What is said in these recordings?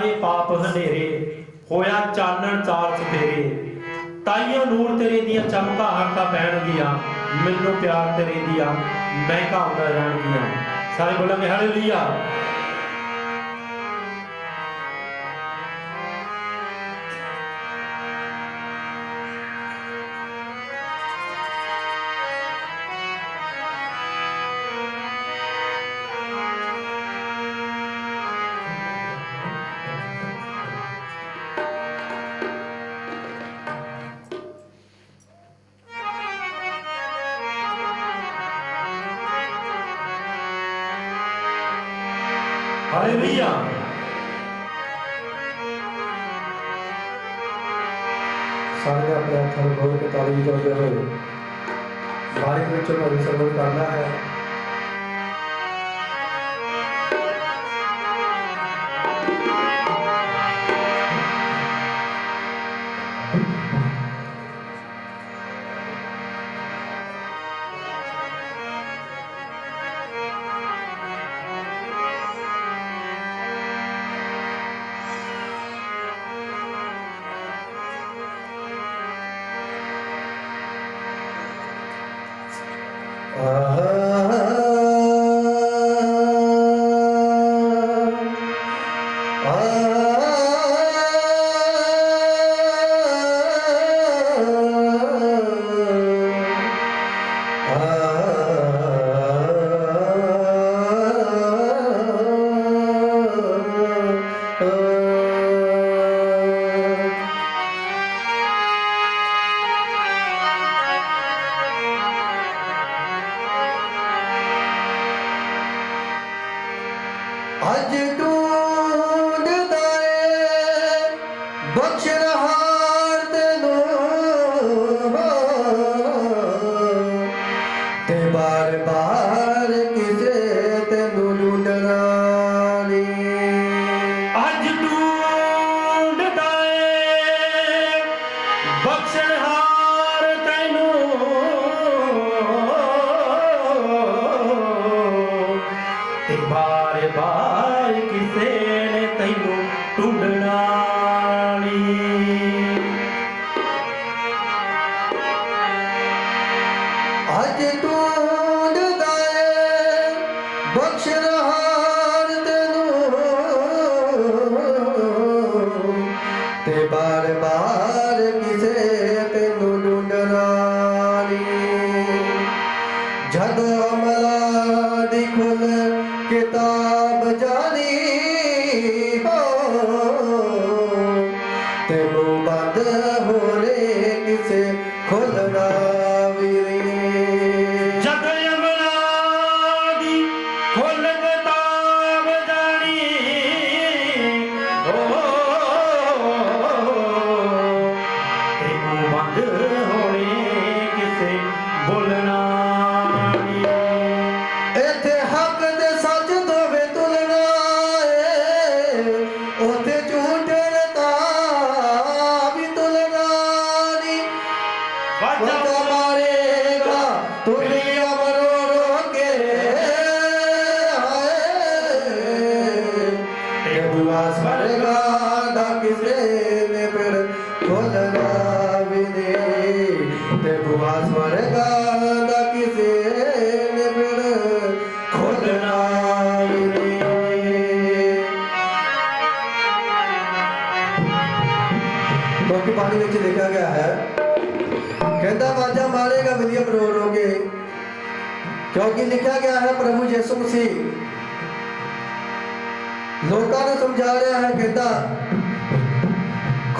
ਸਾਰੇ ਪਾਪ ਹਨੇਰੇ, ਹੋਇਆ ਚਾਨਣ ਚਾਰ ਚਫੇਰੇ। ਤਾਈਓ ਨੂਰ ਤੇਰੇ ਦੀਆਂ ਚਮਕਾਂ ਹੱਕਾਂ ਪੈਣਗੀਆਂ, ਮੈਨੂੰ ਪਿਆਰ ਤੇਰੇ ਦੀਆਂ ਮਹਿਕਾਂ ਆਉਂਦਾ ਰਹਿਣਗੀਆਂ। ਸਾਰੇ ਬੋਲਾਂਗੇ ਹਾਲੇਲੂਇਆ ਹਾਲੇਲੂਇਆ ਹੱਥਾਂ ਨੂੰ ਹੋਏ। ਸਾਰੇ ਵਿੱਚ ਭਗਤ ਸਰਵਨ ਕਰਨਾ ਹੈ।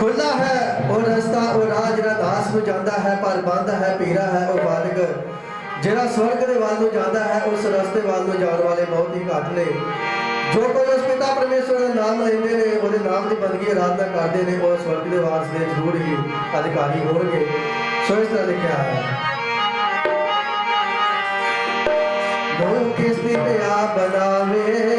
ਖੁੱਲਾ ਹੈ, ਉਹ ਰਸਤਾ, ਉਹ ਰਾਹ ਜਿਹੜਾ ਦਾਸ ਨੂੰ ਜਾਂਦਾ ਹੈ, ਪਰ ਬੰਦ ਹੈ, ਪੀਰਾ ਹੈ ਉਹ ਬਾਲਕ ਜਿਹੜਾ ਸਵਰਗ ਦੇ ਵੱਲ ਨੂੰ ਜਾਂਦਾ ਹੈ, ਉਸ ਰਸਤੇ ਵੱਲ ਨੂੰ ਜਾਣ ਵਾਲੇ ਬਹੁਤ ਹੀ ਘੱਟ ਨੇ। ਜੋ ਕੋਈ ਉਸ ਪਿਤਾ ਪਰਮੇਸ਼ਵਰ ਦਾ ਨਾਮ ਲੈਂਦੇ ਨੇ, ਉਹਦੇ ਨਾਮ ਦੀ ਬੰਦਗੀ ਆਰਾਧਨਾ ਕਰਦੇ ਨੇ, ਉਹ ਸਵਰਗ ਦੇ ਵਾਰਸ ਦੇ ਜ਼ਰੂਰ ਹੀ ਅਧਿਕਾਰੀ ਹੋਣਗੇ। ਸੋ ਇਸ ਤਰ੍ਹਾਂ ਲਿਖਿਆ ਹੈ। ਲੋਕ ਕਿਸ ਦੀ ਪਿਆ ਬਣਾਵੇ।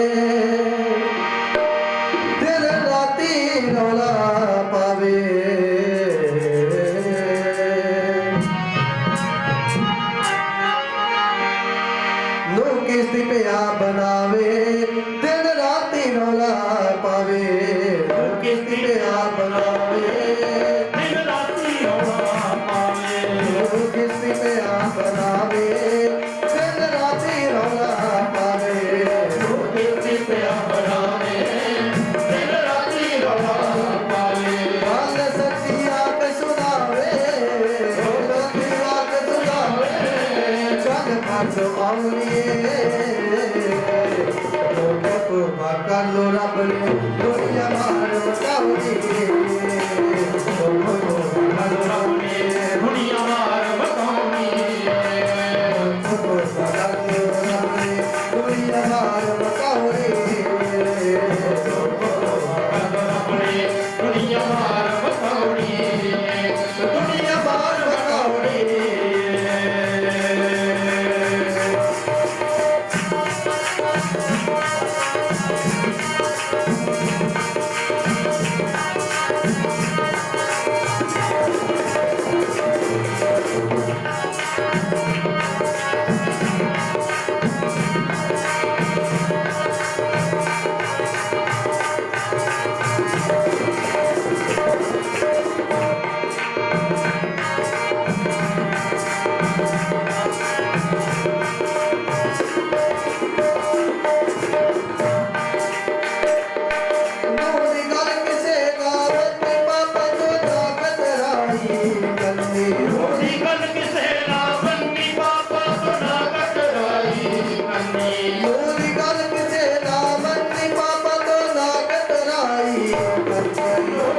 Thank you.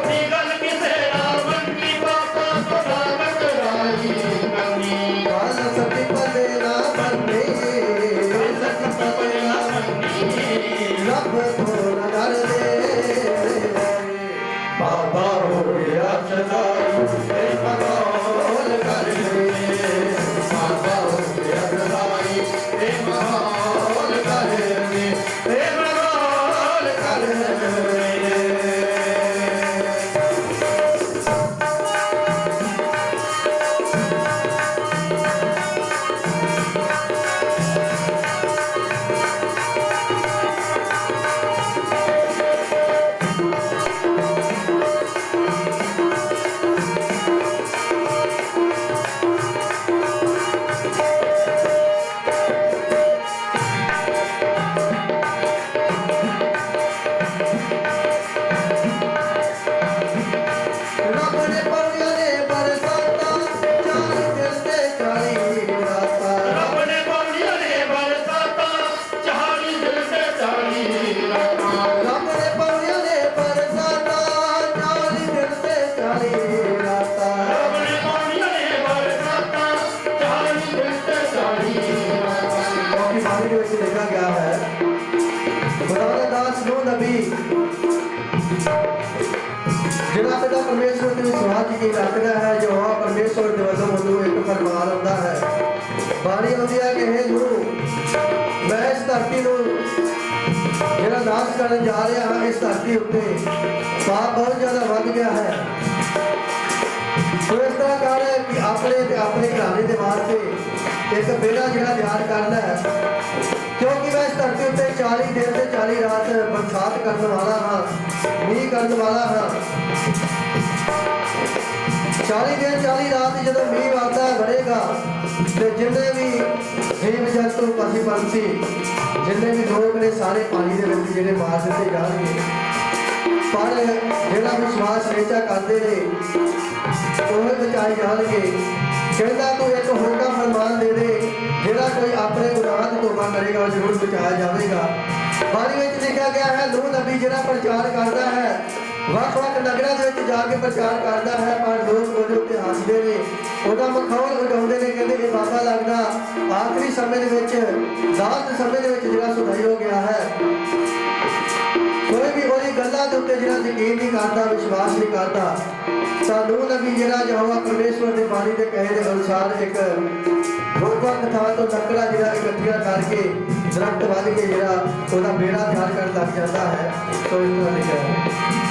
ਕਰਨ ਜਾ ਰਿਹਾ ਹਾਂ ਇਸ ਧਰਤੀ ਉੱਤੇ। ਪਾਪ ਬਹੁਤ ਜ਼ਿਆਦਾ ਵੱਧ ਗਿਆ ਹੈ। ਸੋ ਇਸ ਤਰ੍ਹਾਂ ਕਰ ਕਿ ਆਪਣੇ ਤੇ ਆਪਣੇ ਘਰਾਣੇ ਦੇ ਵਾਸਤੇ ਇੱਕ ਬੇੜਾ ਜਿਹੜਾ ਤਿਆਰ ਕਰਨਾ ਹੈ ਕਿਉਂਕਿ ਮੈਂ ਇਸ ਧਰਤੀ ਉੱਤੇ 40 ਦਿਨ ਤੇ 40 ਰਾਤ ਬਰਸਾਤ ਕਰਨ ਵਾਲਾ ਹਾਂ, ਮੀਂਹ ਕਰਨ ਵਾਲਾ ਹਾਂ। 40 ਦਿਨ 40 ਰਾਤ ਜਦੋਂ ਮੀਂਹ ਵਾਦਾ ਵੜੇਗਾ, ਤੇ ਜਿੰਨੇ ਵੀ ਜੀਵ ਜੰਤੂ ਪਸ਼ੂ ਪੰਛੀ ਜਿੰਨੇ ਵੀ ਲੋਕ ਨੇ ਸਾਰੇ ਪਾਣੀ ਦੇ ਵਿੱਚ ਜਿਹੜੇ ਮਾਰ ਦਿੱਤੇ ਜਾਣਗੇ। ਪਰ ਜਿਹੜਾ ਵਿਸ਼ਵਾਸ ਸੇਚਾ ਕਰਦੇ ਨੇ ਉਹ ਬਚਾਏ ਜਾਣਗੇ, ਕਹਿੰਦਾ ਤੂੰ ਇੱਕ ਹੋਕਾ ਫਰਮਾਨ ਦੇ ਦੇ, ਜਿਹੜਾ ਕੋਈ ਆਪਣੇ ਗੁਨਾਹ ਤੋਂ ਤੋਬਾ ਕਰੇਗਾ, ਉਹ ਜ਼ਰੂਰ ਬਚਾਇਆ ਜਾਵੇਗਾ। ਬਾਣੀ ਵਿੱਚ ਲਿਖਿਆ ਗਿਆ ਹੈ ਨੂਹ ਨਬੀ ਜਿਹੜਾ ਪ੍ਰਚਾਰ ਕਰਦਾ ਹੈ ਵੱਖ-ਵੱਖ ਨਗਰਾਂ ਦੇ ਵਿੱਚ ਜਾ ਕੇ ਪ੍ਰਚਾਰ ਕਰਦਾ ਹੈ, ਪਰ ਲੋਕ ਉਹਦੇ ਉੱਤੇ ਹੱਸਦੇ ਨੇ। ਉਹਦਾ ਮਖੌਲ ਉਡਾਉਂਦੇ ਨੇ, ਕਹਿੰਦੇ ਇਹ ਬਾਬਾ ਲੱਗਦਾ, ਆਖਰੀ ਸਮੇਂ ਦੇ ਵਿੱਚ ਜ਼ਾਤ ਸਮੇਂ ਦੇ ਵਿੱਚ ਜਿਹੜਾ ਸੁਧਾਈ ਹੋ ਗਿਆ ਹੈ, ਕੋਈ ਵੀ ਉਹਦੀ ਗੱਲਾਂ ਦੇ ਉੱਤੇ ਜਿਹੜਾ ਯਕੀਨ ਨਹੀਂ ਕਰਦਾ, ਵਿਸ਼ਵਾਸ ਨਹੀਂ ਕਰਦਾ ਸਾਨੂੰ ਨਬੀ ਜਿਹੜਾ ਯਹੋਵਾ ਪਰਮੇਸ਼ਵਰ ਦੇ ਬਾਣੀ ਦੇ ਕਹੇ ਦੇ ਅਨੁਸਾਰ ਇੱਕ ਵੱਖ-ਵੱਖ ਥਾਂ ਤੋਂ ਲੱਕੜਾਂ ਜਿਹੜਾ ਇਕੱਠੀਆਂ ਕਰਕੇ ਦਰਖਤ ਵੱਧ ਕੇ ਜਿਹੜਾ ਉਹਦਾ ਬੇੜਾ ਤਿਆਰ ਕਰਨ ਲੱਗ ਜਾਂਦਾ ਹੈ। ਸੋ ਇਸ ਤਰ੍ਹਾਂ ਲਿਖਿਆ ਹੈ।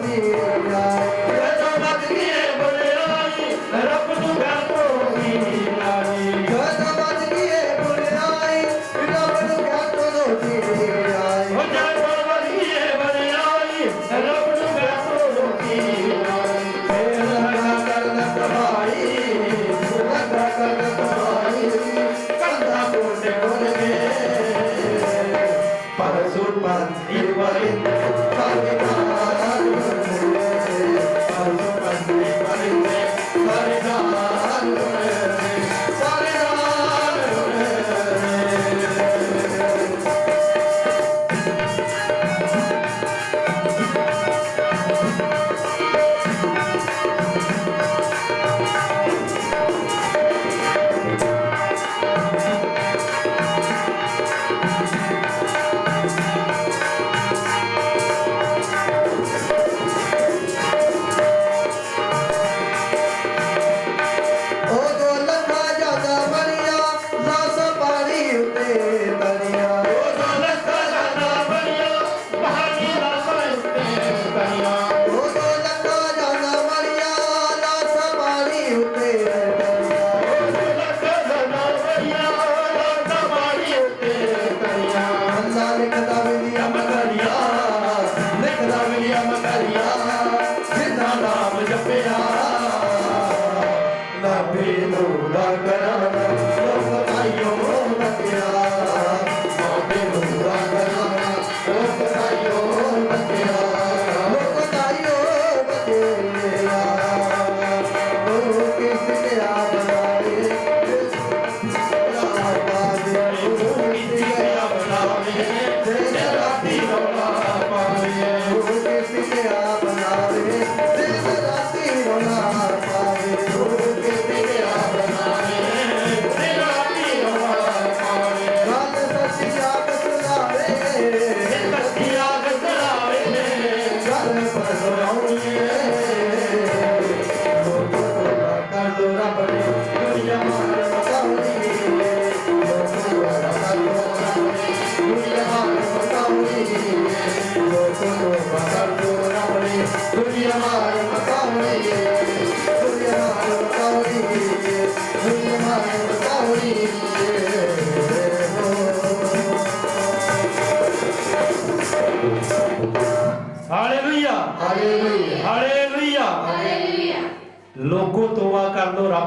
দিয়ে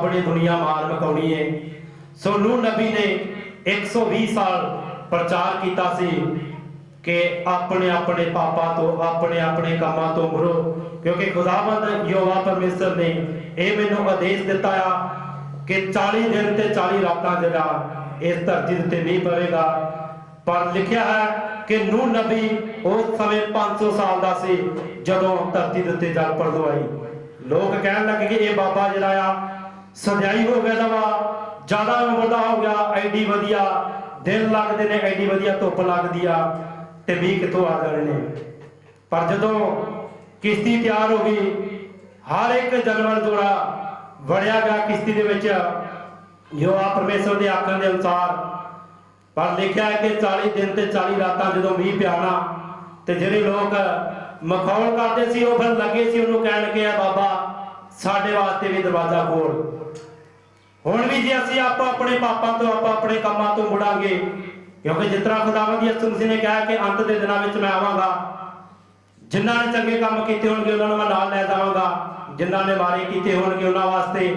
ਕਰ ਲੋ ਦੁਨੀਆ ਮਾਰ ਮਕਾਉਣੀ ਏ। ਸੋ ਨੂਹ ਨਬੀ ਨੇ 120 ਸਾਲ ਪ੍ਰਚਾਰ ਕੀਤਾ ਸੀ ਕਿ ਆਪਣੇ ਆਪਣੇ ਪਾਪਾਂ ਤੋਂ, ਆਪਣੇ ਆਪਣੇ ਕੰਮਾਂ ਤੋਂ ਮੁੜੋ ਕਿਉਂਕਿ ਖੁਦਾਵੰਦ ਯਹੋਵਾ ਪਰਮੇਸ਼ਰ ਨੇ ਇਹ ਮੈਨੂੰ ਆਦੇਸ਼ ਦਿੱਤਾ ਆ ਕਿ 40 ਦਿਨ ਤੇ 40 ਰਾਤਾਂ ਜਿਹੜਾ ਇਸ ਧਰਤੀ ਦੇ ਉੱਤੇ ਨਹੀਂ ਪਵੇਗਾ। ਪਰ ਲਿਖਿਆ ਹੈ ਕਿ ਨੂਹ ਨਬੀ ਉਸ ਸਮੇਂ 500 ਸਾਲ ਦਾ ਸੀ ਜਦੋਂ ਧਰਤੀ ਦੇ ਉੱਤੇ ਜਲ ਪ੍ਰਲੋ ਆਈ। ਲੋਕ ਕਹਿਣ ਲੱਗੇ ਕਿ ਇਹ ਬਾਬਾ ਜਿਹੜਾ ਆ ਸਦਿਆਈ ਹੋ ਗਿਆ ਦਾ ਜ਼ਿਆਦਾ ਉਮਰ ਦਾ ਹੋ ਗਿਆ, ਐਡੀ ਵਧੀਆ ਦਿਨ ਲੱਗਦੇ ਨੇ, ਐਡੀ ਵਧੀਆ ਧੁੱਪ ਲੱਗਦੀ ਆ, ਤੇ ਵੀ ਕਿੱਥੋਂ ਆ ਜਾਣੇ ਨੇ। ਪਰ ਜਦੋਂ ਕਿਸ਼ਤੀ ਤਿਆਰ ਹੋ ਗਈ, ਹਰ ਇੱਕ ਜਨਮਲ ਜੋੜਾ ਵੜਿਆ ਗਿਆ ਕਿਸ਼ਤੀ ਦੇ ਵਿੱਚ, ਜੋ ਆ ਪਰਮੇਸ਼ਰ ਦੇ ਆਖਣ ਦੇ ਅਨੁਸਾਰ, ਪਰ ਲਿਖਿਆ ਹੈ ਕਿ 40 ਦਿਨ ਤੇ 40 ਰਾਤਾਂ ਜਦੋਂ ਮੀਂਹ ਪਿਆਣਾ ਤੇ ਜਿਹੜੇ ਲੋਕ ਮਖੌਲ ਕਰਦੇ ਸੀ, ਉਹ ਫਿਰ ਲੱਗੇ ਸੀ ਉਹਨੂੰ ਕਹਿਣ ਕਿ ਆ ਬਾਬਾ ਸਾਡੇ ਵਾਸਤੇ ਵੀ ਦਰਵਾਜ਼ਾ ਖੋਲ ਹੁਣ ਵੀ ਜੇ ਅਸੀਂ ਆਪਾਂ ਆਪਣੇ ਪਾਪਾਂ ਤੋਂ, ਆਪਾਂ ਆਪਣੇ ਕੰਮਾਂ ਤੋਂ ਮੁੜਾਂਗੇ, ਕਿਉਂਕਿ ਜਿਸ ਤਰ੍ਹਾਂ ਖੁਦਾਵੰਦ ਯਿਸੂ ਮਸੀਹ ਨੇ ਕਿਹਾ ਕਿ ਅੰਤ ਦੇ ਦਿਨਾਂ ਵਿੱਚ ਮੈਂ ਆਵਾਂਗਾ, ਜਿਨ੍ਹਾਂ ਨੇ ਚੰਗੇ ਕੰਮ ਕੀਤੇ ਹੋਣਗੇ, ਉਹਨਾਂ ਨੂੰ ਮੈਂ ਨਾਲ ਲੈ ਜਾਵਾਂਗਾ, ਜਿਨ੍ਹਾਂ ਨੇ ਮਾਰੇ ਕੀਤੇ ਹੋਣਗੇ, ਉਹਨਾਂ ਵਾਸਤੇ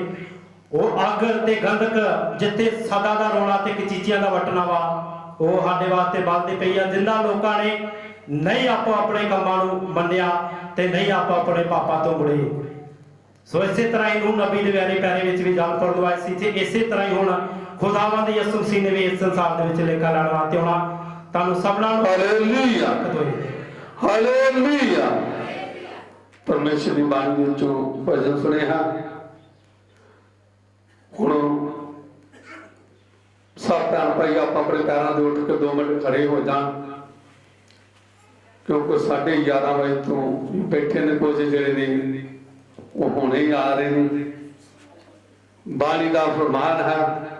ਉਹ ਅੱਗ ਤੇ ਗੰਧਕ ਜਿੱਥੇ ਸਦਾ ਦਾ ਰੋਣਾ ਤੇ ਕਚੀਚੀਆਂ ਦਾ ਵਟਣਾ ਵਾ, ਉਹ ਸਾਡੇ ਵਾਸਤੇ ਬੰਦੇ ਪਈ ਆ, ਜਿਨ੍ਹਾਂ ਲੋਕਾਂ ਨੇ ਨਹੀਂ ਆਪੋ ਆਪਣੇ ਕੰਮਾਂ ਨੂੰ ਮੰਨਿਆ ਤੇ ਨਹੀਂ ਆਪੋ ਆਪਣੇ ਪਾਪਾਂ ਤੋਂ ਮੁੜੇ। ਸੋ ਇਸੇ ਤਰ੍ਹਾਂ ਹੀ ਨੂੰ ਨਬੀ ਦੇ ਪਿਆਰੇ ਪਿਆਰੇ ਵਿੱਚ ਵੀ ਜਲ ਪਰਦਵਾਏ ਸੀ ਤੇ ਇਸੇ ਤਰ੍ਹਾਂ ਹੀ ਹੁਣ ਖੁਦਾਵੰਦ ਯਿਸੂ ਮਸੀਹ ਨੇ ਵੀ ਇਸ ਸੰਸਾਰ ਦੇ ਵਿੱਚ ਲੇਖਾ ਲਾਣ ਵਾਸਤੇ ਆਉਣਾ। ਤੁਹਾਨੂੰ ਸਭਨਾਂ ਨੂੰ ਹਾਲੇਲੂਇਆ ਹਾਲੇਲੂਇਆ ਪਰਮੇਸ਼ਰ ਦੀ ਬਾਣੀ ਵਿੱਚੋਂ ਭਜਨ ਸੁਣਿਆ ਹੁਣ ਸਭ ਭੈਣ ਭਾਈ ਆਪਾਂ ਆਪਣੇ ਪੈਰਾਂ ਦੇ ਉੱਠ ਕੇ 2 ਮਿੰਟ ਖੜੇ ਹੋ ਜਾਣ। ਕਿਉਂਕਿ ਸਾਡੇ 11 ਵਜੇ ਤੋਂ ਬੈਠੇ ਨੇ ਕੁਝ ਜਿਹੜੇ ਨੇ। ਉਹ ਹੁਣੇ ਆ ਰਹੇ ਨੇ। ਬਾਣੀ ਦਾ ਫਰਮਾਨ ਹੈ